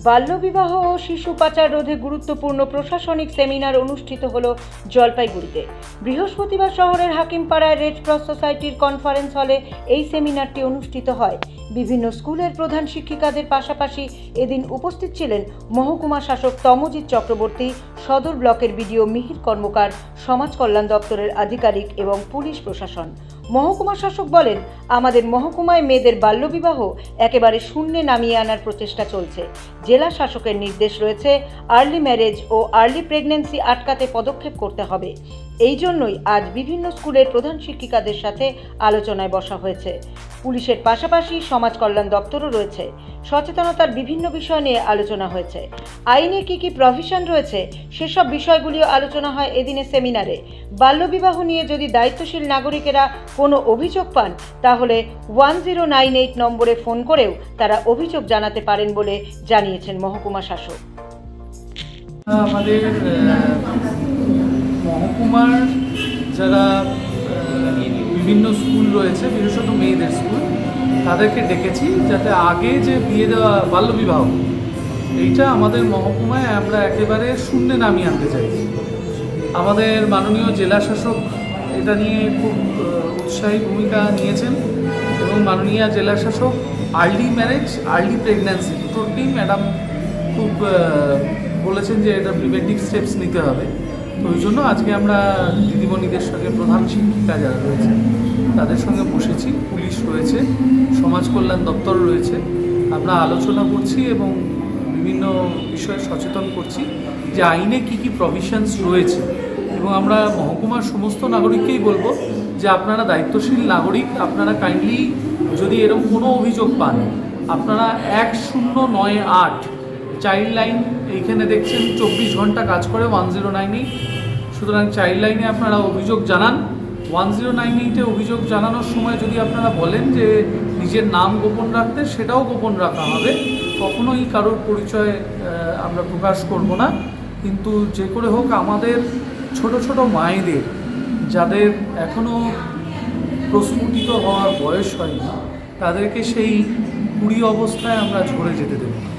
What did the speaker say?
বাল্যবিবাহ ও শিশু পাচার রোধে গুরুত্বপূর্ণ প্রশাসনিক সেমিনার অনুষ্ঠিত হল জলপাইগুড়িতে। বৃহস্পতিবার শহরের হাকিমপাড়ায় রেড ক্রস সোসাইটির কনফারেন্স হলে এই সেমিনারটি অনুষ্ঠিত হয়। বিভিন্ন স্কুলের প্রধান শিক্ষিকাদের পাশাপাশি এদিন উপস্থিত ছিলেন মহকুমা শাসক তমজিৎ চক্রবর্তী, সদর ব্লকের বিডিও মিহির কর্মকার, সমাজ কল্যাণ দপ্তরের আধিকারিক এবং পুলিশ প্রশাসন। মহকুমা শাসক বলেন, আমাদের মহকুমায় মেয়েদের বাল্যবিবাহ একেবারে শূন্যে নামিয়ে আনার প্রচেষ্টা চলছে। জেলা শাসকের নির্দেশ রয়েছে, আর্লি ম্যারেজ ও আর্লি প্রেগন্যান্সি আটকাতে পদক্ষেপ করতে হবে। এই জন্যই আজ বিভিন্ন স্কুলের প্রধান শিক্ষিকাদের সাথে আলোচনায় বসা হয়েছে। পুলিশের পাশাপাশি সমাজ কল্যাণ দপ্তরও রয়েছে। সচেতনতার বিভিন্ন বিষয় নিয়ে আলোচনা হয়েছে। আইনে কি কি প্রভিশন রয়েছে, সেসব বিষয়গুলিও আলোচনা হয় এদিনের সেমিনারে। বাল্যবিবাহ নিয়ে যদি দায়িত্বশীল নাগরিকেরা কোনো অভিযোগ পান, তাহলে ওয়ান জিরো নাইন এইট নম্বরে ফোন করেও তারা অভিযোগ জানাতে পারেন বলে জানিয়েছেন মহকুমা শাসক। আমাদের মহকুমার যারা বিভিন্ন স্কুল রয়েছে, বিশেষত মেয়েদের স্কুল, তাদেরকে ডেকেছি যাতে আগে যে বিয়ে দেওয়া বাল্যবিবাহ, এইটা আমাদের মহকুমায় আমরা একেবারে শূন্যে নামিয়ে আনতে চাইছি আমাদের মাননীয় জেলা শাসক এটা নিয়ে খুব উৎসাহী ভূমিকা নিয়েছেন এবং মাননীয় জেলা শাসক আর্লি ম্যারেজ, আর্লি প্রেগন্যান্সি দুটোর ম্যাডাম খুব বলেছেন যে এটা প্রিভেন্টিভ স্টেপস নিতে হবে। তো ওই জন্য আজকে আমরা দিদিমণিদের সঙ্গে প্রধান শিক্ষিকা যারা রয়েছে, তাদের সঙ্গে বসেছি। পুলিশ রয়েছে, সমাজ কল্যাণ দপ্তর রয়েছে। আমরা আলোচনা করছি এবং বিভিন্ন বিষয়ে সচেতন করছি যে আইনে কি কি প্রভিশনস রয়েছে। এবং আমরা মহকুমার সমস্ত নাগরিককেই বলব যে আপনারা দায়িত্বশীল নাগরিক, আপনারা কাইন্ডলি যদি এরকম কোনো অভিযোগ পান, আপনারা এক শূন্য নয় আট চাইল্ড লাইন এইখানে দেখছেন, চব্বিশ ঘণ্টা কাজ করে ওয়ান জিরো নাইন এইট সুতরাং চাইল্ড লাইনে আপনারা অভিযোগ জানান। ওয়ান জিরো নাইন এইটে অভিযোগ জানানোর সময় যদি আপনারা বলেন যে নিজের নাম গোপন রাখতে, সেটাও গোপন রাখা হবে। কখনোই কারোর পরিচয় আমরা প্রকাশ করব না। কিন্তু যে করে হোক, আমাদের ছোট ছোট মায়েদের, যাদের এখনও প্রস্ফুটিত হওয়ার বয়স হয়নি, তাদেরকে সেই কুড়ি অবস্থায় আমরা ঝরে যেতে দেবো না।